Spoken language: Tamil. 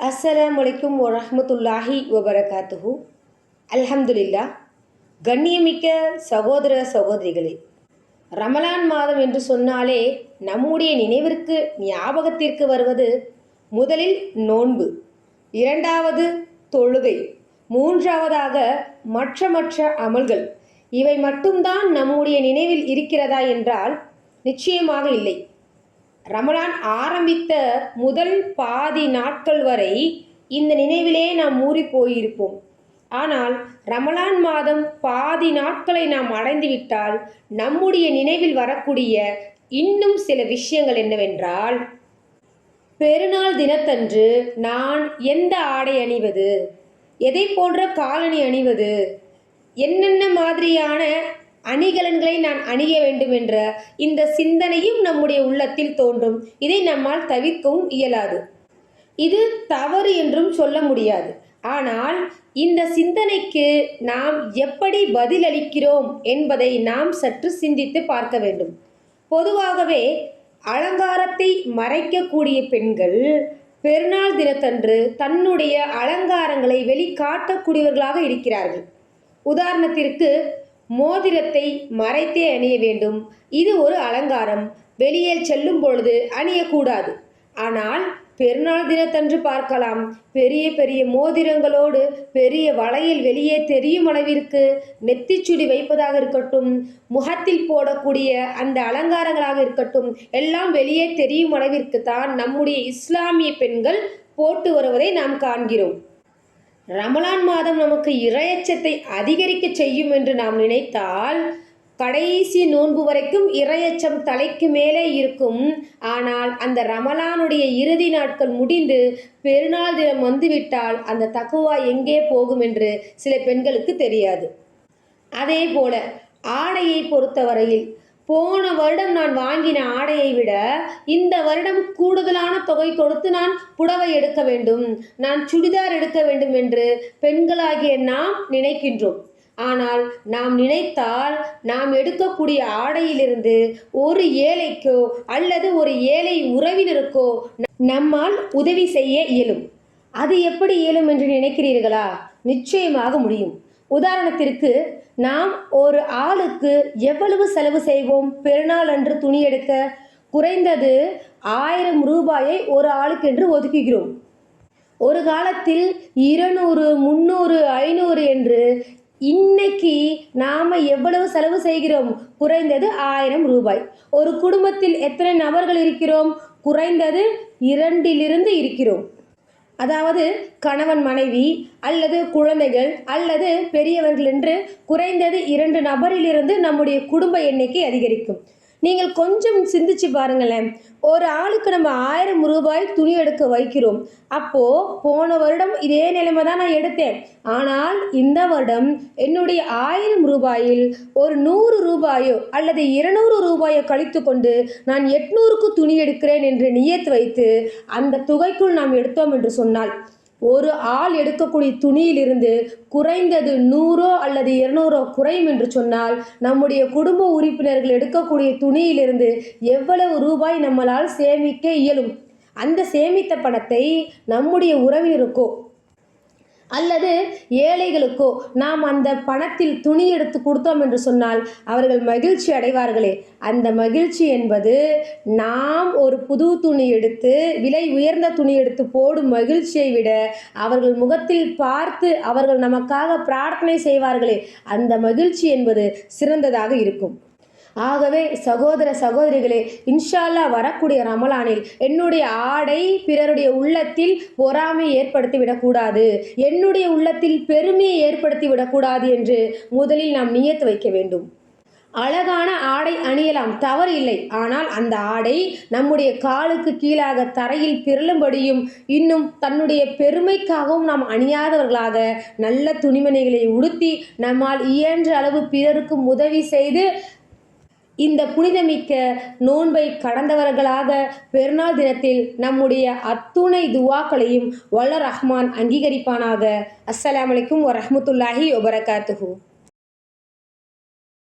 அஸ்ஸலாமு அலைக்கும் வரமத்துல்லாஹி வபரகாத்துஹு. அல்ஹம்துலில்லா கண்ணியமிக்க சகோதர சகோதரிகளே ரமலான் மாதம் என்று சொன்னாலே நம்முடைய நினைவிற்கு ஞாபகத்திற்கு வருவது முதலில் நோன்பு இரண்டாவது தொழுகை மூன்றாவதாக மற்ற மற்ற அமல்கள். இவை மட்டும்தான் நம்முடைய நினைவில் இருக்கிறதா என்றால் நிச்சயமாக இல்லை. ரமலான் ஆரம்பித்த முதல் பாதி நாட்கள் வரை இந்த நினைவிலே நாம் மூறி போயிருப்போம். ஆனால் ரமலான் மாதம் பாதி நாட்களை நாம் அடைந்துவிட்டால் நம்முடைய நினைவில் வரக்கூடிய இன்னும் சில விஷயங்கள் என்னவென்றால் பெருநாள் தினத்தன்று நான் எந்த ஆடை அணிவது எதை போன்ற காலணி அணிவது என்னென்ன மாதிரியான அணிகலன்களை நான் அணிய வேண்டும் என்ற இந்த சிந்தனையும் நம்முடைய உள்ளத்தில் தோன்றும். இதை நம்மால் தவிர்க்கவும் இயலாது. இது தவறு என்றும் சொல்ல முடியாது. ஆனால் இந்த சிந்தனைக்கு நாம் எப்படி பதிலளிக்கிறோம் என்பதை நாம் சற்று சிந்தித்து பார்க்க வேண்டும். பொதுவாகவே அலங்காரத்தை மறைக்கக்கூடிய பெண்கள் பெருநாள் தினத்தன்று தன்னுடைய அலங்காரங்களை வெளிக்காட்டக்கூடியவர்களாக இருக்கிறார்கள். உதாரணத்திற்கு மோதிரத்தை மறைத்தே அணிய வேண்டும். இது ஒரு அலங்காரம். வெளியே செல்லும் பொழுது அணியக்கூடாது. ஆனால் பெருநாள் தினத்தன்று பார்க்கலாம். பெரிய பெரிய மோதிரங்களோடு பெரிய வளையல் வெளியே தெரியும் அளவிற்கு நெத்திச்சுடி வைப்பதாக இருக்கட்டும் முகத்தில் போடக்கூடிய அந்த அலங்காரங்களாக இருக்கட்டும் எல்லாம் வெளியே தெரியும் அளவிற்கு தான் நம்முடைய இஸ்லாமிய பெண்கள் போட்டு வருவதை நாம் காண்கிறோம். ரமலான் மாதம் நமக்கு இரையச்சத்தை அதிகரிக்க செய்யும் என்று நாம் நினைத்தால் கடைசி நோன்பு வரைக்கும் இரையச்சம் தலைக்கு மேலே இருக்கும். ஆனால் அந்த ரமலானுடைய இறுதி நாட்கள் முடிந்து பெருநாள் தினம் வந்துவிட்டால் அந்த தக்குவா எங்கே போகும் என்று சில பெண்களுக்கு தெரியாது. அதே போல ஆடையை பொறுத்தவரையில் போன வருடம் நான் வாங்கின ஆடையை விட இந்த வருடம் கூடுதலான தொகை கொடுத்து நான் புடவை எடுக்க வேண்டும். நான் சுடிதார் எடுக்க வேண்டும் என்று பெண்களாகிய நாம் நினைக்கின்றோம். ஆனால் நாம் நினைத்தால் நாம் எடுக்கக்கூடிய ஆடையிலிருந்து ஒரு ஏழைக்கோ அல்லது ஒரு ஏழை உறவினருக்கோ நம்மால் உதவி செய்ய இயலும். அது எப்படி இயலும் என்று நினைக்கிறீர்களா? நிச்சயமாக முடியும். உதாரணத்திற்கு நாம் ஒரு ஆளுக்கு எவ்வளவு செலவு செய்வோம்? பெருநாள் அன்று துணி எடுக்க குறைந்தது ஆயிரம் ரூபாயை ஒரு ஆளுக்கு என்று ஒதுக்குகிறோம். ஒரு காலத்தில் இருநூறு முந்நூறு ஐநூறு என்று இன்னைக்கு நாம் எவ்வளவு செலவு செய்கிறோம்? குறைந்தது ஆயிரம் ரூபாய். ஒரு குடும்பத்தில் எத்தனை நபர்கள் இருக்கிறோம்? குறைந்தது இரண்டிலிருந்து இருக்கிறோம். அதாவது கணவன் மனைவி அல்லது குழந்தைகள் அல்லது பெரியவர்கள் என்று குறைந்தது இரண்டு நபரிலிருந்து நம்முடைய குடும்ப எண்ணிக்கை அதிகரிக்கும். நீங்கள் கொஞ்சம் சிந்திச்சு பாருங்களேன். ஒரு ஆளுக்கு நம்ம ஆயிரம் ரூபாய் துணி எடுக்க வைக்கிறோம். அப்போ போன வருடம் இதே நிலைமை தான் நான் எடுத்தேன். ஆனால் இந்த வருடம் என்னுடைய ஆயிரம் ரூபாயில் ஒரு நூறு ரூபாயோ அல்லது இருநூறு ரூபாயோ கழித்து கொண்டு நான் எட்நூறுக்கு துணி எடுக்கிறேன் என்று நியத்து வைத்து அந்த தொகைக்குள் நாம் எடுத்தோம் என்று சொன்னால் ஒரு ஆள் எடுக்கக்கூடிய துணியிலிருந்து குறைந்தது நூறோ அல்லது இருநூறோ குறையும் என்று சொன்னால் நம்முடைய குடும்ப உறுப்பினர்கள் எடுக்கக்கூடிய துணியிலிருந்து எவ்வளவு ரூபாய் நம்மளால் சேமிக்க இயலும்? அந்த சேமித்த பணத்தை நம்முடைய உறவினருக்கோ அல்லது ஏழைகளுக்கோ நாம் அந்த பணத்தில் துணி எடுத்து கொடுத்தோம் என்று சொன்னால் அவர்கள் மகிழ்ச்சி அடைவார்களே. அந்த மகிழ்ச்சி என்பது நாம் ஒரு புது துணி எடுத்து விலை உயர்ந்த துணி எடுத்து போடும் மகிழ்ச்சியை விட அவர்கள் முகத்தில் பார்த்து அவர்கள் நமக்காக பிரார்த்தனை செய்வார்களே. அந்த மகிழ்ச்சி என்பது சிறந்ததாக இருக்கும். ஆகவே சகோதர சகோதரிகளே இன்ஷால்லா வரக்கூடிய ரமலானில் என்னுடைய ஆடை பிறருடைய உள்ளத்தில் பொறாமை ஏற்படுத்தி விடக்கூடாது. என்னுடைய உள்ளத்தில் பெருமையை ஏற்படுத்தி விடக்கூடாது என்று முதலில் நாம் நியத்து வைக்க வேண்டும். அழகான ஆடை அணியலாம் தவறு இல்லை. ஆனால் அந்த ஆடை நம்முடைய காலுக்கு கீழாக தரையில் திரளும்படியும் இன்னும் தன்னுடைய பெருமைக்காகவும் நாம் அணியாதவர்களாக நல்ல துணிமணிகளை உடுத்தி நம்மால் இயன்ற அளவு பிறருக்கு உதவி செய்து இந்த புனிதமிக்க நோன்பை கடந்தவர்களாக பெருநாள் தினத்தில் நம்முடைய அத்துணை துவாக்களையும் வல்ல ரஹ்மான் அங்கீகரிப்பானாக. அஸ்ஸலாமு அலைக்கும் வரஹ்மத்துல்லாஹி வபரகாத்துஹு